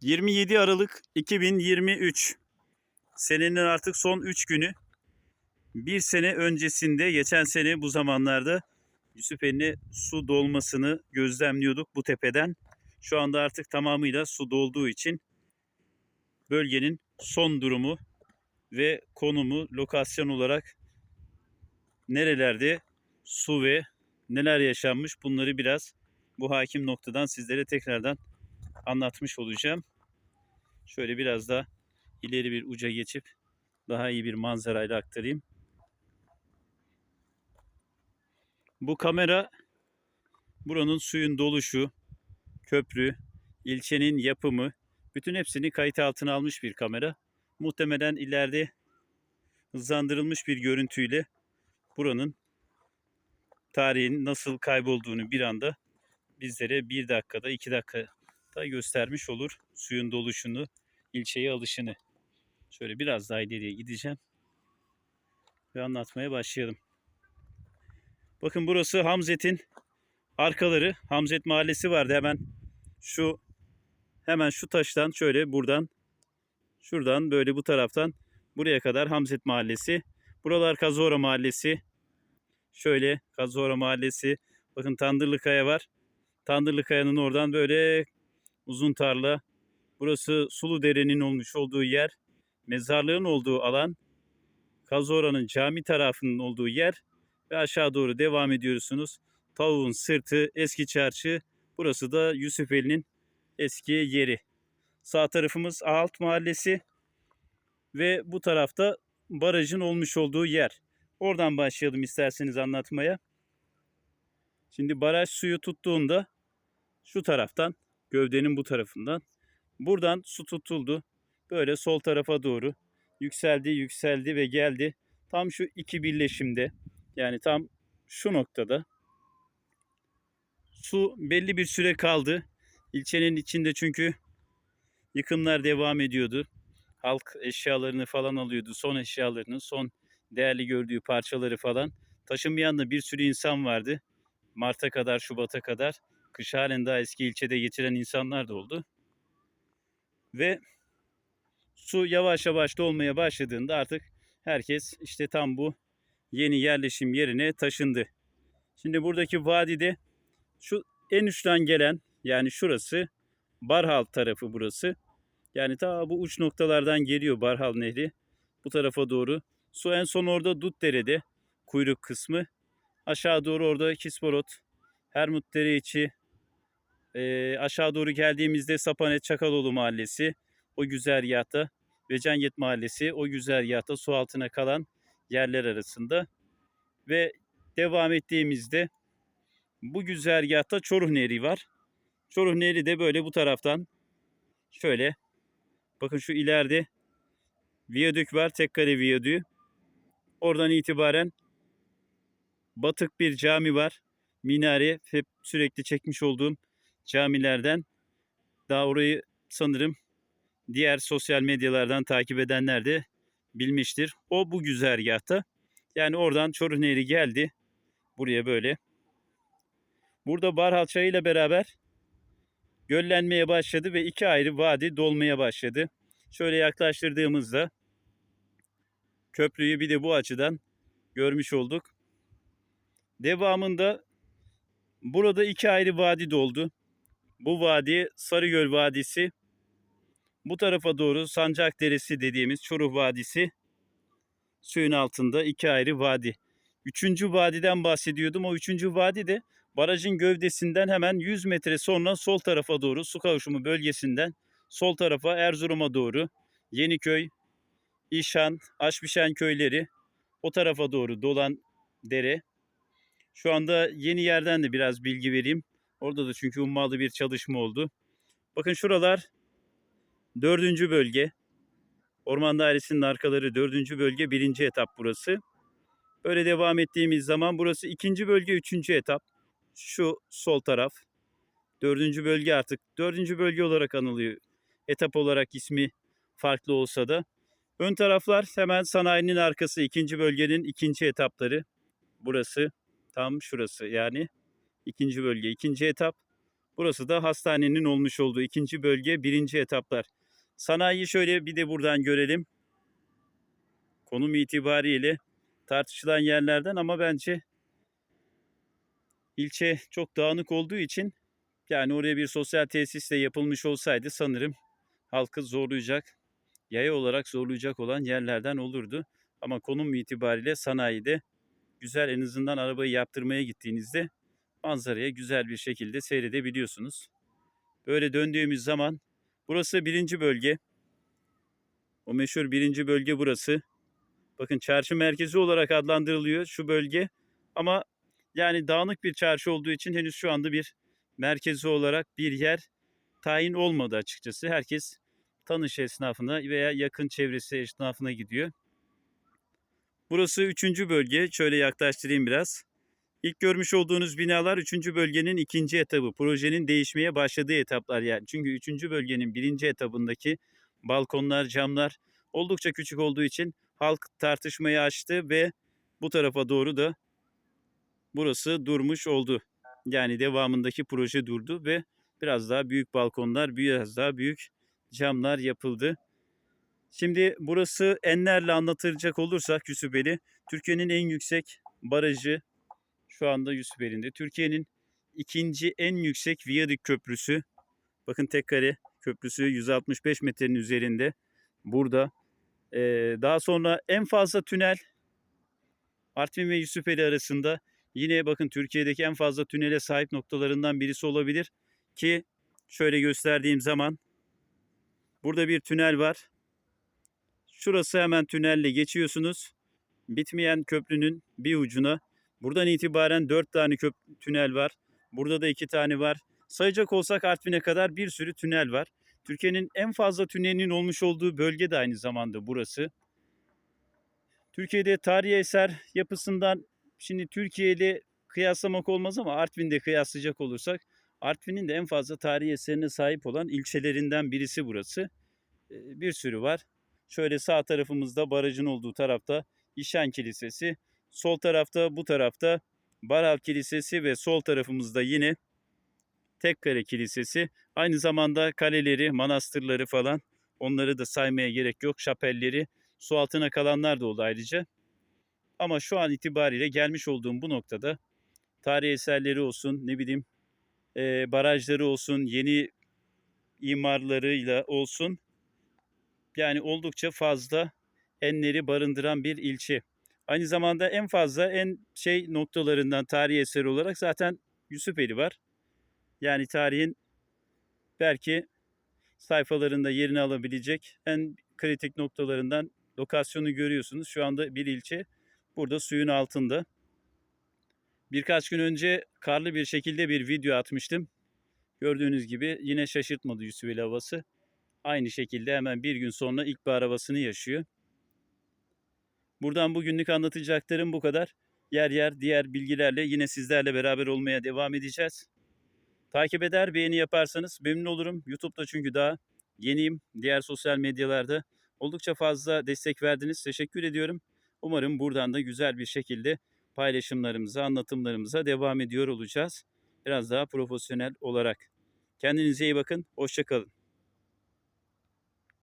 27 Aralık 2023. Senenin artık son 3 günü. Bir sene öncesinde, geçen sene bu zamanlarda Yusufeli'ne su dolmasını gözlemliyorduk bu tepeden. Şu anda artık tamamıyla su dolduğu için bölgenin son durumu ve konumu lokasyon olarak nerelerde su ve neler yaşanmış bunları biraz bu hakim noktadan sizlere tekrardan anlatmış olacağım. Şöyle biraz da ileri bir uca geçip daha iyi bir manzarayla aktarayım. Bu kamera buranın suyun doluşu, köprü, ilçenin yapımı bütün hepsini kayıt altına almış bir kamera. Muhtemelen ileride hızlandırılmış bir görüntüyle buranın tarihin nasıl kaybolduğunu bir anda bizlere bir dakikada iki dakikada göstermiş olur. Suyun doluşunu, ilçeye alışını. Şöyle biraz daha ileriye gideceğim ve anlatmaya başlayalım. Bakın burası Hamzet'in arkaları. Hamzet Mahallesi vardı hemen şu hemen şu taştan şöyle buradan şuradan böyle bu taraftan buraya kadar Hamzet Mahallesi. Buralar Kazora Mahallesi. Şöyle Kazora Mahallesi. Bakın Tandırlı Kaya var. Tandırlı Kaya'nın oradan böyle uzun tarla. Burası Sulu Dere'nin olmuş olduğu yer. Mezarlığın olduğu alan. Kazora'nın cami tarafının olduğu yer. Ve aşağı doğru devam ediyorsunuz. Tavuğun sırtı, eski çarşı. Burası da Yusufeli'nin eski yeri. Sağ tarafımız Alt Mahallesi. Ve bu tarafta barajın olmuş olduğu yer. Oradan başlayalım isterseniz anlatmaya. Şimdi baraj suyu tuttuğunda şu taraftan, gövdenin bu tarafından buradan su tutuldu. Böyle sol tarafa doğru yükseldi, yükseldi ve geldi. Tam şu iki birleşimde yani tam şu noktada su belli bir süre kaldı. İlçenin içinde çünkü yıkımlar devam ediyordu. Halk eşyalarını falan alıyordu. Son eşyalarını, son değerli gördüğü parçaları falan. Taşınmayan da bir sürü insan vardı. Mart'a kadar, Şubat'a kadar. Kış halen daha eski ilçede geçiren insanlar da oldu. Ve su yavaş yavaş dolmaya başladığında artık herkes işte tam bu yeni yerleşim yerine taşındı. Şimdi buradaki vadide şu en uçtan gelen yani şurası Barhal tarafı burası. Yani ta bu uç noktalardan geliyor Barhal Nehri. Bu tarafa doğru. Su en son orada Dutdere'de kuyruk kısmı. Aşağı doğru orada Kisporot, Hermut Dere içi. E, aşağı doğru geldiğimizde Sapanet Çakaloğlu Mahallesi. O güzergahta ve Cenget Mahallesi o güzergahta su altına kalan yerler arasında. Ve devam ettiğimizde bu güzergahta Çoruh Nehri var. Çoruh Nehri de böyle bu taraftan şöyle bakın şu ileride viyadük var. Tekkale viyadüğü. Oradan itibaren batık bir cami var. Minare hep sürekli çekmiş olduğum camilerden. Daha orayı sanırım diğer sosyal medyalardan takip edenler de bilmiştir. O bu güzergahta. Yani oradan Çoruh Nehri geldi. Buraya böyle. Burada Barhal Çayı ile beraber göllenmeye başladı ve iki ayrı vadi dolmaya başladı. Şöyle yaklaştırdığımızda köprüyü bir de bu açıdan görmüş olduk. Devamında burada iki ayrı vadi doldu. Bu vadi Sarıgöl Vadisi. Bu tarafa doğru Sancak Deresi dediğimiz Çoruh Vadisi. Suyun altında iki ayrı vadi. Üçüncü vadiden bahsediyordum. O üçüncü vadi de barajın gövdesinden hemen 100 metre sonra sol tarafa doğru su kavuşumu bölgesinden sol tarafa Erzurum'a doğru Yeniköy, İşan, Aşbişen köyleri o tarafa doğru dolan dere. Şu anda yeni yerden de biraz bilgi vereyim. Orada da çünkü ummalı bir çalışma oldu. Bakın şuralar dördüncü bölge. Orman Dairesi'nin arkaları dördüncü bölge birinci etap burası. Böyle devam ettiğimiz zaman burası ikinci bölge üçüncü etap. Şu sol taraf. Dördüncü bölge artık dördüncü bölge olarak anılıyor. Etap olarak ismi farklı olsa da. Ön taraflar hemen sanayinin arkası ikinci bölgenin ikinci etapları. Burası tam şurası yani ikinci bölge ikinci etap. Burası da hastanenin olmuş olduğu ikinci bölge, birinci etaplar. Sanayiyi şöyle bir de buradan görelim. Konum itibariyle tartışılan yerlerden ama bence ilçe çok dağınık olduğu için yani oraya bir sosyal tesis de yapılmış olsaydı sanırım halkı zorlayacak, yaya olarak zorlayacak olan yerlerden olurdu. Ama konum itibariyle sanayide güzel en azından arabayı yaptırmaya gittiğinizde manzaraya güzel bir şekilde seyredebiliyorsunuz. Böyle döndüğümüz zaman burası birinci bölge. O meşhur birinci bölge burası. Bakın çarşı merkezi olarak adlandırılıyor şu bölge. Ama yani dağınık bir çarşı olduğu için henüz şu anda bir merkezi olarak bir yer tayin olmadı açıkçası. Herkes tanış esnafına veya yakın çevresi esnafına gidiyor. Burası üçüncü bölge. Şöyle yaklaştırayım biraz. İlk görmüş olduğunuz binalar 3. bölgenin ikinci etabı. Projenin değişmeye başladığı etaplar yani. Çünkü 3. bölgenin birinci etabındaki balkonlar, camlar oldukça küçük olduğu için halk tartışmayı açtı ve bu tarafa doğru da burası durmuş oldu. Yani devamındaki proje durdu ve biraz daha büyük balkonlar, biraz daha büyük camlar yapıldı. Şimdi burası enlerle anlatılacak olursak Yusufeli, Türkiye'nin en yüksek barajı şu anda Yusufeli'nde. Türkiye'nin ikinci en yüksek viyadük köprüsü. Bakın Tekkare Köprüsü 165 metrenin üzerinde. Burada. Ee, daha sonra en fazla tünel Artvin ve Yusufeli arasında. Yine bakın Türkiye'deki en fazla tünele sahip noktalarından birisi olabilir. Ki şöyle gösterdiğim zaman burada bir tünel var. Şurası hemen tünelle geçiyorsunuz. Bitmeyen köprünün bir ucuna. Buradan itibaren 4 tane köp tünel var. Burada da 2 tane var. Sayacak olsak Artvin'e kadar bir sürü tünel var. Türkiye'nin en fazla tünelinin olmuş olduğu bölge de aynı zamanda burası. Türkiye'de tarihi eser yapısından şimdi Türkiye ile kıyaslamak olmaz ama Artvin'de kıyaslayacak olursak Artvin'in de en fazla tarihi eserine sahip olan ilçelerinden birisi burası. Ee, Bir sürü var. Şöyle sağ tarafımızda barajın olduğu tarafta İşan Kilisesi. Sol tarafta bu tarafta Baral Kilisesi ve sol tarafımızda yine Tekkare Kilisesi. Aynı zamanda kaleleri, manastırları falan onları da saymaya gerek yok. Şapelleri, su altına kalanlar da oldu ayrıca. Ama şu an itibariyle gelmiş olduğum bu noktada tarihi eserleri olsun, ne bileyim e, barajları olsun, yeni imarlarıyla olsun yani oldukça fazla enleri barındıran bir ilçe. Aynı zamanda en fazla en şey noktalarından tarihi eseri olarak zaten Yusufeli var. Yani tarihin belki sayfalarında yerini alabilecek en kritik noktalarından lokasyonu görüyorsunuz. Şu anda bir ilçe burada suyun altında. Birkaç gün önce karlı bir şekilde bir video atmıştım. Gördüğünüz gibi yine şaşırtmadı Yusufeli havası. Aynı şekilde hemen bir gün sonra ilkbahar havasını yaşıyor. Buradan bugünlük anlatacaklarım bu kadar. Yer yer diğer bilgilerle yine sizlerle beraber olmaya devam edeceğiz. Takip eder, beğeni yaparsanız memnun olurum. YouTube'da çünkü daha yeniyim. Diğer sosyal medyalarda oldukça fazla destek verdiniz. Teşekkür ediyorum. Umarım buradan da güzel bir şekilde paylaşımlarımıza, anlatımlarımıza devam ediyor olacağız. Biraz daha profesyonel olarak. Kendinize iyi bakın. Hoşçakalın.